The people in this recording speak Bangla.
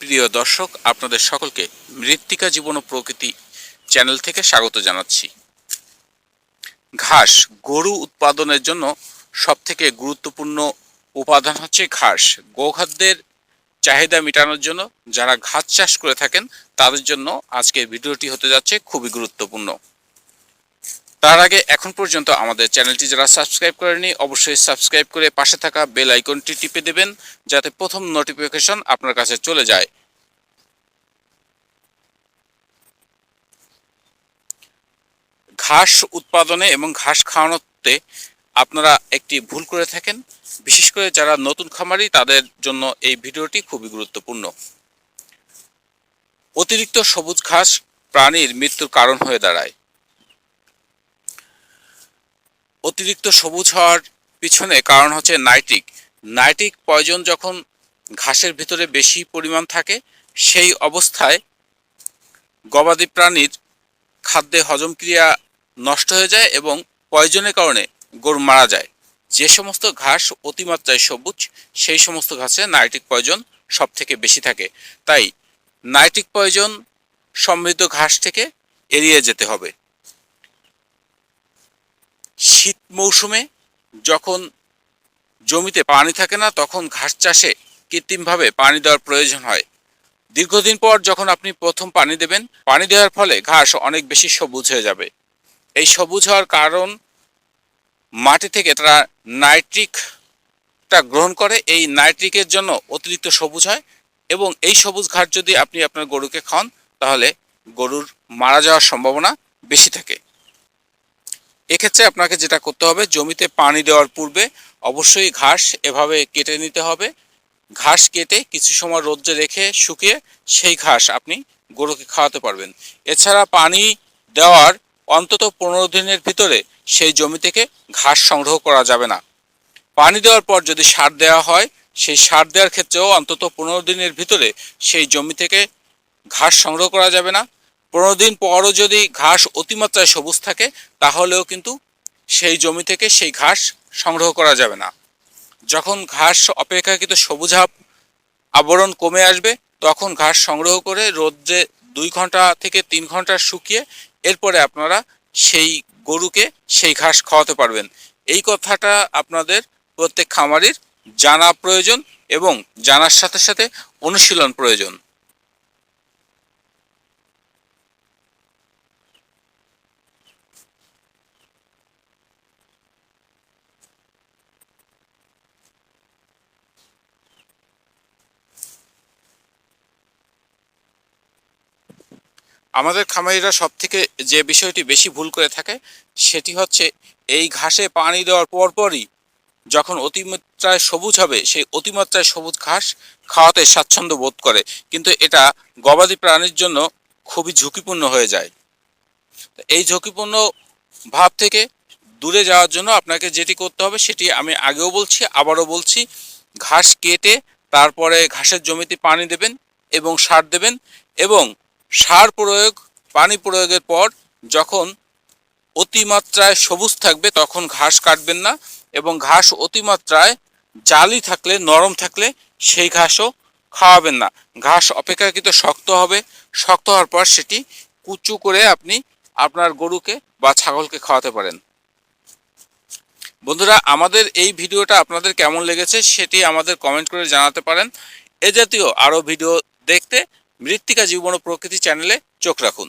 প্রিয় দর্শক, আপনাদের সকলকে মৃত্তিকা জীবন ও প্রকৃতি চ্যানেল থেকে স্বাগত জানাচ্ছি। ঘাস গরু উৎপাদনের জন্য সবথেকে গুরুত্বপূর্ণ উপাদান হচ্ছে ঘাস। গোখাদ্যের চাহিদা মেটানোর জন্য যারা ঘাস চাষ করে থাকেন, তাদের জন্য আজকের ভিডিওটি হতে যাচ্ছে খুবই গুরুত্বপূর্ণ। তার আগে এখন পর্যন্ত আমাদের চ্যানেলটি যারা সাবস্ক্রাইব করেনি অবশ্যই সাবস্ক্রাইব করে পাশে থাকা বেল আইকনটি টিপে দেবেন, যাতে প্রথম নোটিফিকেশন আপনার কাছে চলে যায়। ঘাস উৎপাদনে এবং ঘাস খাওয়ানোতে আপনারা একটি ভুল করে থাকেন, বিশেষ করে যারা নতুন খামারি, তাদের জন্য এই ভিডিওটি খুবই গুরুত্বপূর্ণ। অতিরিক্ত সবুজ ঘাস প্রাণীর মৃত্যুর কারণ হয়ে দাঁড়ায়। অতিরিক্ত সবুজ হওয়ার পিছনে কারণ হচ্ছে নাইট্রিক। নাইট্রিক পয়জন যখন ঘাসের ভিতরে বেশি পরিমাণ থাকে, সেই অবস্থায় গবাদি প্রাণীর খাদ্যে হজম ক্রিয়া নষ্ট হয়ে যায় এবং পয়জনের কারণে গরু মারা যায়। যে সমস্ত ঘাস অতিমাত্রায় সবুজ, সেই সমস্ত ঘাসে নাইট্রিক পয়জন সব থেকে বেশি থাকে। তাই নাইট্রিক পয়জন সমৃদ্ধ ঘাস থেকে এড়িয়ে যেতে হবে। শীত মৌসুমে যখন জমিতে পানি থাকে না, তখন ঘাস চাষে কৃত্রিমভাবে পানি দেওয়ার প্রয়োজন হয়। দীর্ঘদিন পর যখন আপনি প্রথম পানি দেবেন, পানি দেওয়ার ফলে ঘাস অনেক বেশি সবুজ হয়ে যাবে। এই সবুজ হওয়ার কারণ মাটি থেকে তারা নাইট্রিকটা গ্রহণ করে। এই নাইট্রিকের জন্য অতিরিক্ত সবুজ হয় এবং এই সবুজ ঘাস যদি আপনি আপনার গরুকে খাওয়ান, তাহলে গরুর মারা যাওয়ার সম্ভাবনা বেশি থাকে। এক্ষেত্রে আপনাকে যেটা করতে হবে, জমিতে পানি দেওয়ার পূর্বে অবশ্যই ঘাস এভাবে কেটে নিতে হবে। ঘাস কেটে কিছু সময় রোদ্রে রেখে শুকিয়ে সেই ঘাস আপনি গরুকে খাওয়াতে পারবেন। এছাড়া পানি দেওয়ার অন্তত পনেরো দিনের ভিতরে সেই জমি থেকে ঘাস সংগ্রহ করা যাবে না। পানি দেওয়ার পর যদি সার দেওয়া হয়, সেই সার দেওয়ার ক্ষেত্রেও অন্তত পনেরো দিনের ভিতরে সেই জমি থেকে ঘাস সংগ্রহ করা যাবে না। পনেরো দিন পরও যদি ঘাস অতিমাত্রায় সবুজ থাকে, তাহলেও কিন্তু সেই জমি থেকে সেই ঘাস সংগ্রহ করা যাবে না। যখন ঘাস অপেক্ষাকৃত সবুজাভ আবরণ কমে আসবে, তখন ঘাস সংগ্রহ করে রোদ্রে দুই ঘণ্টা থেকে তিন ঘণ্টা শুকিয়ে এরপরে আপনারা সেই গরুকে সেই ঘাস খাওয়াতে পারবেন। এই কথাটা আপনাদের প্রত্যেক খামারির জানা প্রয়োজন এবং জানার সাথে সাথে অনুশীলন প্রয়োজন। আমাদের খামারিরা সব থেকে যে বিষয়টি বেশি ভুল করে থাকে, সেটি হচ্ছে এই ঘাসে পানি দেওয়ার পরপরই যখন অতিমাত্রায় সবুজ হবে, সেই অতিমাত্রায় সবুজ ঘাস খাওয়াতে স্বাচ্ছন্দ্য বোধ করে। কিন্তু এটা গবাদি প্রাণীর জন্য খুবই ঝুঁকিপূর্ণ হয়ে যায়। এই ঝুঁকিপূর্ণ ভাব থেকে দূরে যাওয়ার জন্য আপনাকে যেটি করতে হবে, সেটি আমি আগেও বলছি, আবারও বলছি, ঘাস কেটে তারপরে ঘাসের জমিতে পানি দেবেন এবং সার দেবেন এবং সার প্রয়োগ, পানি প্রয়োগের পর যখন অতিমাত্রায় সবুজ থাকবে তখন ঘাস কাটবেন না এবং ঘাস অতিমাত্রায় জালি থাকলে, নরম থাকলে সেই ঘাসও খাওয়াবেন না। ঘাস অপেক্ষাকৃত শক্ত হবে। শক্ত হওয়ার পর সেটি কুচু করে আপনি আপনার গরুকে বা ছাগলকে খাওয়াতে পারেন। বন্ধুরা, আমাদের এই ভিডিওটা আপনাদের কেমন লেগেছে সেটি আমাদের কমেন্ট করে জানাতে পারেন। এ জাতীয় আরও ভিডিও দেখতে মৃত্তিকা জীবন প্রকৃতি চ্যানেলে চোখ রাখুন।